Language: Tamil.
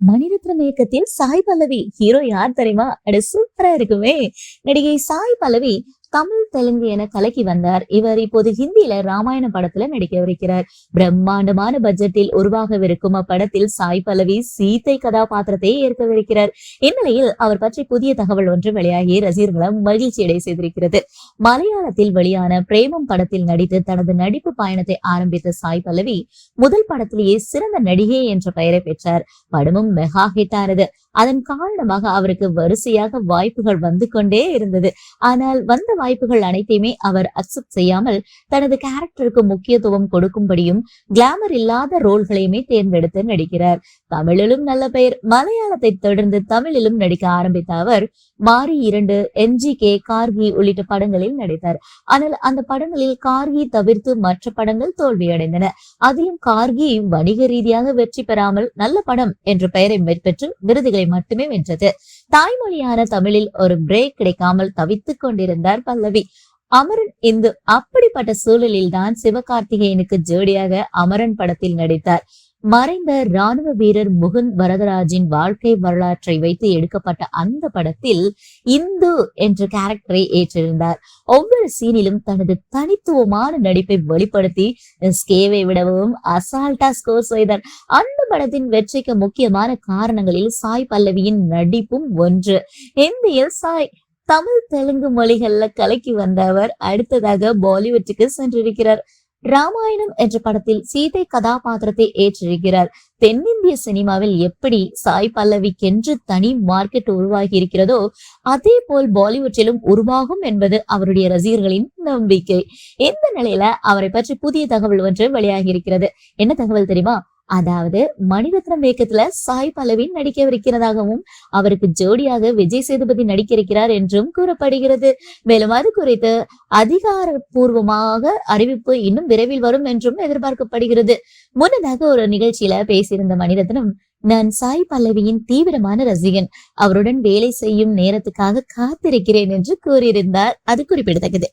மணிரத்னம் இயக்கத்தில் சாய் பல்லவி ஹீரோ யார் தெரியுமா? அட சூப்பரா இருக்குமே. நடிகை சாய் பல்லவி தமிழ் தெலுங்கு என கலக்கி வந்தார். இவர் இப்போது ஹிந்தியில ராமாயண படத்துல நடிக்கவிருக்கிறார் பிரம்மாண்டமான பட்ஜெட்டில் உருவாகவிருக்கும் அப்படத்தில் சாய் பல்லவி சீத்தை கதாபாத்திரத்தை ஏற்கவிருக்கிறார். இந்நிலையில் அவர் பற்றி புதிய தகவல் ஒன்று வெளியாகி ரசிகர்களும் மகிழ்ச்சி அடை செய்திருக்கிறது. மலையாளத்தில் வெளியான பிரேமம் படத்தில் நடித்து தனது நடிப்பு பயணத்தை ஆரம்பித்த சாய் பல்லவி முதல் படத்திலேயே சிறந்த நடிகை என்ற பெயரை பெற்றார். படமும் மெகா ஹிட் ஆனது அதன் காரணமாக அவருக்கு வரிசையாக வாய்ப்புகள் வந்து கொண்டே இருந்தது. ஆனால் வந்த வாய்ப்புகள் அனைத்தையுமே அவர் அக்செப்ட் செய்யாமல் தனது கேரக்டருக்கு முக்கியத்துவம் கொடுக்கும்படியும் கிளாமர் இல்லாத ரோல்களையுமே தேர்ந்தெடுத்து நடிக்கிறார். தமிழிலும் நல்ல பெயர் மலையாளத்தை தொடர்ந்து தமிழிலும் நடிக்க ஆரம்பித்த அவர் மாரி இரண்டு எம்ஜி கே கார்கி உள்ளிட்ட படங்களில் நடித்தார். ஆனால் அந்த படங்களில் கார்கி தவிர்த்து மற்ற படங்கள் தோல்வியடைந்தன. அதிலும் கார்கி வணிக ரீதியாக வெற்றி பெறாமல் நல்ல படம் என்ற பெயரை பெற்று விருதுகளை மட்டுமே வென்றது. தாய்மொழியான தமிழில் ஒரு பிரேக் கிடைக்காமல் தவித்துக் கொண்டிருந்தார் பல்லவி. அமரன் இந்து அப்படிப்பட்ட சூழலில் தான் சிவகார்த்திகேயனுக்கு ஜோடியாக அமரன் படத்தில் நடித்தார். மறைந்த ராணுவ வீரர் முகுந்த் வரதராஜின் வாழ்க்கை வரலாற்றை வைத்து எடுக்கப்பட்ட அந்த படத்தில் இந்து என்ற கேரக்டரை ஏற்றிருந்தார். ஒவ்வொரு சீனிலும் தனது தனித்துவமான நடிப்பை வெளிப்படுத்தி ஸ்கேவை விடவும் அசால்ட்டா ஸ்கோர் செய்தார். அந்த படத்தின் வெற்றிக்கு முக்கியமான காரணங்களில் சாய் பல்லவியின் நடிப்பும் ஒன்று. இந்தியில் சாய் தமிழ் தெலுங்கு மொழிகள்ல கலக்கி வந்த அவர் அடுத்ததாக பாலிவுட்டுக்கு சென்றிருக்கிறார். ராமாயணம் என்ற படத்தில் சீதை கதாபாத்திரத்தை ஏற்றிருக்கிறார். தென்னிந்திய சினிமாவில் எப்படி சாய் பல்லவிக்கென்று தனி மார்க்கெட் உருவாகி இருக்கிறதோ அதே போல் பாலிவுட்டிலும் உருவாகும் என்பது அவருடைய ரசிகர்களின் நம்பிக்கை. இந்த நிலையில அவரை பற்றி புதிய தகவல் ஒன்று வெளியாகி இருக்கிறது. என்ன தகவல் தெரியுமா? அதாவது மணிரத்னம் இயக்கத்துல சாய் பல்லவி நடிக்கவிருக்கிறதாகவும் அவருக்கு ஜோடியாக விஜய் சேதுபதி நடிக்க இருக்கிறார் என்றும் கூறப்படுகிறது. மேலும் அது குறித்து அதிகாரப்பூர்வமாக அறிவிப்பு இன்னும் விரைவில் வரும் என்றும் எதிர்பார்க்கப்படுகிறது. முன்னதாக ஒரு நிகழ்ச்சியில பேசியிருந்த மணிரத்னம் நான் சாய் பல்லவியின் தீவிரமான ரசிகன். அவருடன் வேலை செய்யும் நேரத்துக்காக காத்திருக்கிறேன் என்று கூறியிருந்தார். அது குறிப்பிடத்தக்கது.